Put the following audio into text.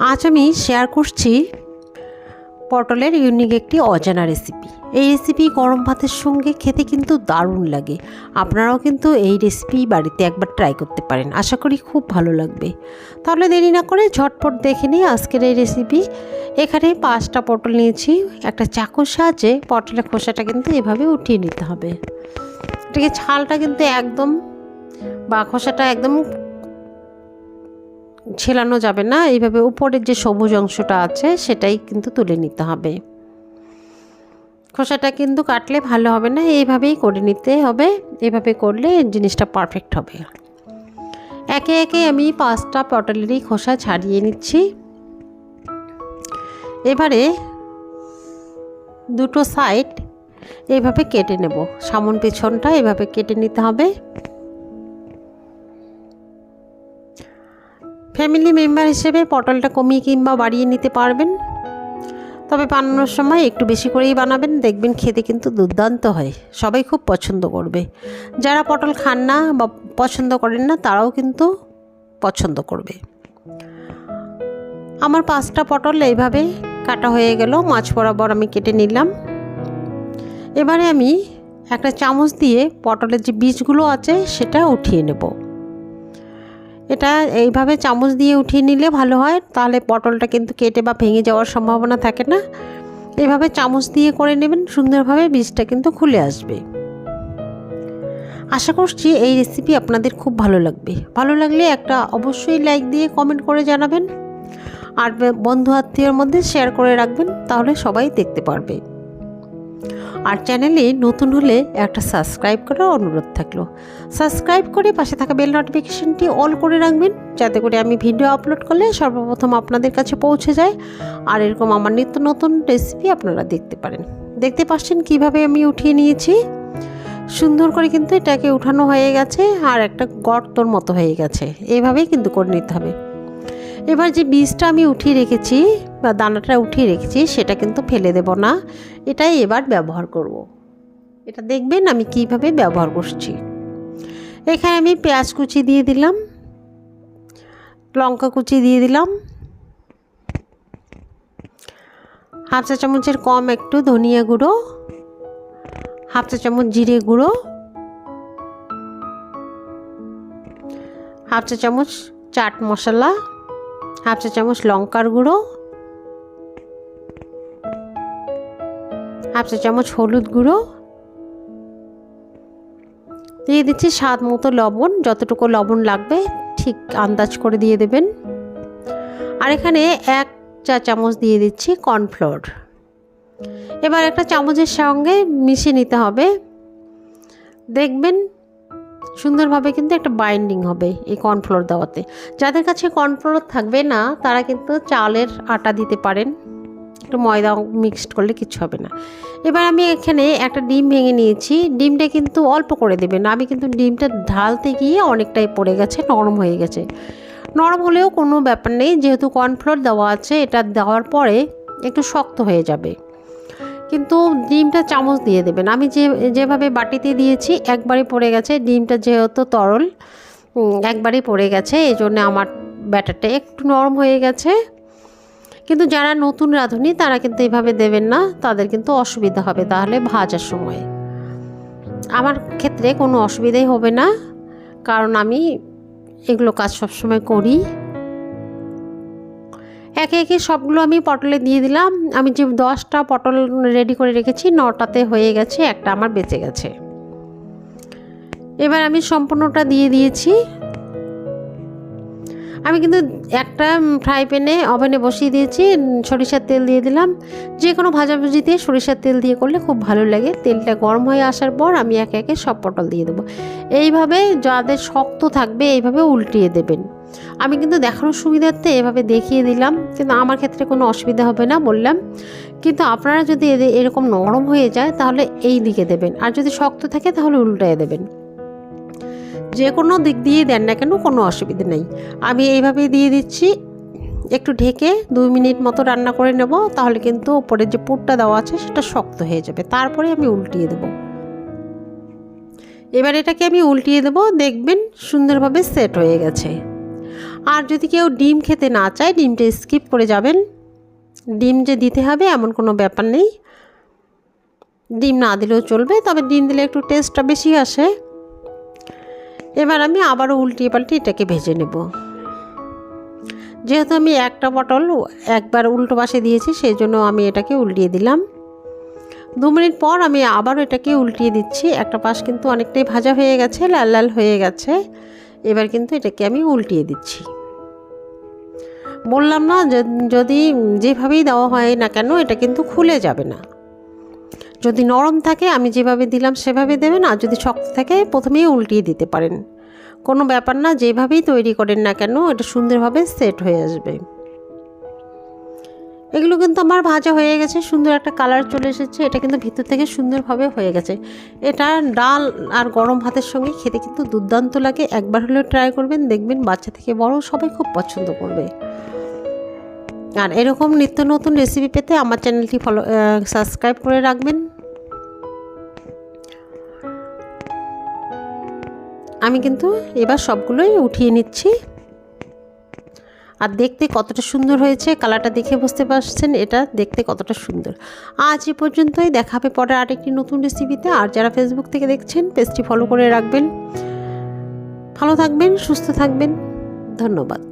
আজ আমি শেয়ার করছি পটলের ইউনিক একটি অজানা রেসিপি এই রেসিপি গরম ভাতের সঙ্গে খেতে কিন্তু দারুণ লাগে। আপনারাও কিন্তু এই রেসিপি বাড়িতে একবার ট্রাই করতে পারেন। আশা করি খুব ভালো লাগবে। তাহলে দেরি না করে ঝটপট দেখে নিই আজকের এই রেসিপি এখানে পাঁচটা পটল নিয়েছি। একটা চাকুর সাহায্যে পটলের খোসাটা কিন্তু এভাবে উঠিয়ে নিতে হবে। এটাকে ছালটা কিন্তু একদম বা খোসাটা একদম ছেলানো যাবে না। এইভাবে উপরের যে সবুজ অংশটা আছে, সেটাই কিন্তু তুলে নিতে হবে। খোসাটা কিন্তু কাটলে ভালো হবে না, এইভাবেই করে নিতে হবে। এভাবে করলে জিনিসটা পারফেক্ট হবে। একে একে আমি পাঁচটা পটলেরই খোসা ছাড়িয়ে নিচ্ছি। এবারে দুটো সাইড এইভাবে কেটে নেব। সামন পেছনটা এভাবে কেটে নিতে হবে। ফ্যামিলি মেম্বার হিসেবে পটলটা কমিয়ে কিংবা বাড়িয়ে নিতে পারবেন। তবে বানানোর সময় একটু বেশি করেই বানাবেন। দেখবেন খেতে কিন্তু দুর্দান্ত হয়। সবাই খুব পছন্দ করবে। যারা পটল খান না বা পছন্দ করেন না, তারাও কিন্তু পছন্দ করবে। আমার পাঁচটা পটল এইভাবে কাটা হয়ে গেল। মাছ বরাবর আমি কেটে নিলাম। এবারে আমি একটা চামচ দিয়ে পটলের যে বীজগুলো আছে, সেটা উঠিয়ে নেব। এটা এইভাবে চামচ দিয়ে উঠিয়ে নিলে ভালো হয়, তাহলে পটলটা কিন্তু কেটে বা ভেঙে যাওয়ার সম্ভাবনা থাকে না। এভাবে চামচ দিয়ে করে নেবেন, সুন্দরভাবে বীজটা কিন্তু খুলে আসবে। আশা করছি এই রেসিপি আপনাদের খুব ভালো লাগবে। ভালো লাগলে একটা অবশ্যই লাইক দিয়ে কমেন্ট করে জানাবেন। আর বন্ধু আত্মীয়র মধ্যে শেয়ার করে রাখবেন, তাহলে সবাই দেখতে পারবে। আর চ্যানেলে নতুন হলে একটা সাবস্ক্রাইব করার অনুরোধ থাকল। সাবস্ক্রাইব করে পাশে থাকা বেল নোটিফিকেশনটি অল করে রাখবেন, যাতে করে আমি ভিডিও আপলোড করলে সর্বপ্রথম আপনাদের কাছে পৌঁছে যায় আর এরকম আমার নিত্য নতুন রেসিপি আপনারা দেখতে পারেন। দেখতে পাচ্ছেন কীভাবে আমি উঠিয়ে নিয়েছি? সুন্দর করে কিন্তু এটাকে উঠানো হয়ে গেছে আর একটা গর্তর মতো হয়ে গেছে। এইভাবেই কিন্তু করে নিতে হবে। এবার যে বীজটা আমি উঠিয়ে রেখেছি বা দানাটা উঠিয়ে রেখেছি, সেটা কিন্তু ফেলে দেব না এটাই এবার ব্যবহার করব। এটা দেখবেন আমি কীভাবে ব্যবহার করছি এখানে আমি পেঁয়াজ কুচি দিয়ে দিলাম, লঙ্কা কুচি দিয়ে দিলাম, হাফ চা চামচের কম একটু ধনিয়া গুঁড়ো, হাফ চা চামচ জিরে গুঁড়ো, হাফ চা চামচ চাট মশলা হাফ চা চামচ লঙ্কার গুঁড়ো, হাফ চা চামচ হলুদ গুঁড়ো, দিয়ে দিচ্ছি স্বাদ মতো লবণ, যতটুকু লবণ লাগবে ঠিক আন্দাজ করে দিয়ে দেবেন। আর এখানে এক চা চামচ দিয়ে দিচ্ছি কর্নফ্লোর। এবার একটা চামচের সঙ্গে মিশিয়ে নিতে হবে। দেখবেন সুন্দরভাবে কিন্তু একটা বাইন্ডিং হবে এই কর্নফ্লোর দেওয়াতে। যাদের কাছে কর্নফ্লোর থাকবে না, তারা কিন্তু চালের আটা দিতে পারেন। একটু ময়দা মিক্সড করলে কিছু হবে না। এবার আমি এখানে একটা ডিম ভেঙে নিয়েছি। ডিমটা কিন্তু অল্প করে দেবেন। আমি কিন্তু ডিমটা ঢালতে গিয়ে অনেকটাই পড়ে গেছে, নরম হয়ে গেছে। নরম হলেও কোনো ব্যাপার নেই। যেহেতু কর্নফ্লোর দেওয়া আছে, এটা দেওয়ার পরে একটু শক্ত হয়ে যাবে। কিন্তু ডিমটা চামচ দিয়ে দেবেন। আমি যে, যেভাবে বাটিতে দিয়েছি একবারই পড়ে গেছে। ডিমটা যেহেতু তরল একবারই পড়ে গেছে, এই জন্য আমার ব্যাটারটা একটু নরম হয়ে গেছে। কিন্তু যারা নতুন রাঁধুনি, তারা কিন্তু এভাবে দেবেন না, তাদের কিন্তু অসুবিধা হবে তাহলে ভাজার সময়। আমার ক্ষেত্রে কোনো অসুবিধাই হবে না, কারণ আমি এগুলো কাজ সবসময় করি। একে একে সবগুলো আমি পটলে দিয়ে দিলাম। আমি যে দশটা পটল রেডি করে রেখেছি, নটাতে হয়ে গেছে, একটা আমার বেঁচে গেছে। এবার আমি সম্পূর্ণটা দিয়ে দিয়েছি। আমি কিন্তু একটা ফ্রাই প্যানে ওভেনে বসিয়ে দিয়েছি, সরিষার তেল দিয়ে দিলাম। যে কোনো ভাজাভুজিতে সরিষার তেল দিয়ে করলে খুব ভালো লাগে। তেলটা গরম হয়ে আসার পর আমি একে একে সব পটল দিয়ে দেবো। এইভাবে যাদের শক্ত থাকবে এইভাবে উল্টিয়ে দেবেন। আমি কিন্তু দেখানোর সুবিধার্থে এভাবে দেখিয়ে দিলাম, কিন্তু আমার ক্ষেত্রে কোনো অসুবিধা হবে না বললাম। কিন্তু আপনারা যদি এরকম নরম হয়ে যায়, তাহলে এই দিকে দেবেন। আর যদি শক্ত থাকে, তাহলে উল্টায় দেবেন। যে কোনো দিক দিয়ে দেন না কেন, কোনো অসুবিধা নেই। আমি এইভাবেই দিয়ে দিচ্ছি। একটু ঢেকে দুই মিনিট মতো রান্না করে নেব, তাহলে কিন্তু ওপরে যে পুরটা দেওয়া আছে, সেটা শক্ত হয়ে যাবে। তারপরে আমি উল্টিয়ে দেব। এবার এটাকে আমি উল্টিয়ে দেব, দেখবেন সুন্দরভাবে সেট হয়ে গেছে। আর যদি কেউ ডিম খেতে না চায়, ডিমটা স্কিপ করে যাবেন। ডিম যে দিতে হবে, এমন কোনো ব্যাপার নেই। ডিম না দিলেও চলবে, তবে ডিম দিলে একটু টেস্টটা বেশি আসে। এবার আমি আবারও উল্টিয়ে পাল্টে এটাকে ভেজে নেব। যেহেতু আমি একটা পটল একবার উল্টো পাশে দিয়েছি সেই জন্য আমি এটাকে উল্টিয়ে দিলাম। দু মিনিট পর আমি আবারও এটাকে উল্টিয়ে দিচ্ছি। একটা পাশ কিন্তু অনেকটাই ভাজা হয়ে গেছে, লাল লাল হয়ে গেছে। এবার কিন্তু এটাকে আমি উল্টিয়ে দিচ্ছি। বললাম না, যদি যেভাবেই দেওয়া হয় না কেন, এটা কিন্তু খুলে যাবে না। যদি নরম থাকে, আমি যেভাবে দিলাম সেভাবে দেবেন, আর যদি শক্ত থাকে, প্রথমেই উল্টিয়ে দিতে পারেন। কোনো ব্যাপার না, যেভাবেই তৈরি করেন না কেন, এটা সুন্দরভাবে সেট হয়ে আসবে। এগুলো কিন্তু আমার ভাজা হয়ে গেছে, সুন্দর একটা কালার চলে এসেছে, এটা কিন্তু ভিতর থেকে সুন্দরভাবে হয়ে গেছে। এটা ডাল আর গরম ভাতের সঙ্গে খেতে কিন্তু দুর্দান্ত লাগে, একবার হলেও ট্রাই করবেন, দেখবেন বাচ্চা থেকে বড় সবাই খুব পছন্দ করবে। আর এরকম নিত্য নতুন রেসিপি পেতে আমার চ্যানেলটি ফলো সাবস্ক্রাইব করে রাখবেন। আমি কিন্তু এবার সবগুলোই উঠিয়ে নিচ্ছি। আর দেখতে কতটা সুন্দর হয়েছে, কালারটা দেখে বুঝতে পারছেন, এটা দেখতে কতটা সুন্দর। আজ এ পর্যন্তই দেখাবে পরে আরেকটি নতুন রেসিপিতে আর যারা ফেসবুক থেকে দেখছেন পেজটি ফলো করে রাখবেন। ভালো থাকবেন, সুস্থ থাকবেন। ধন্যবাদ।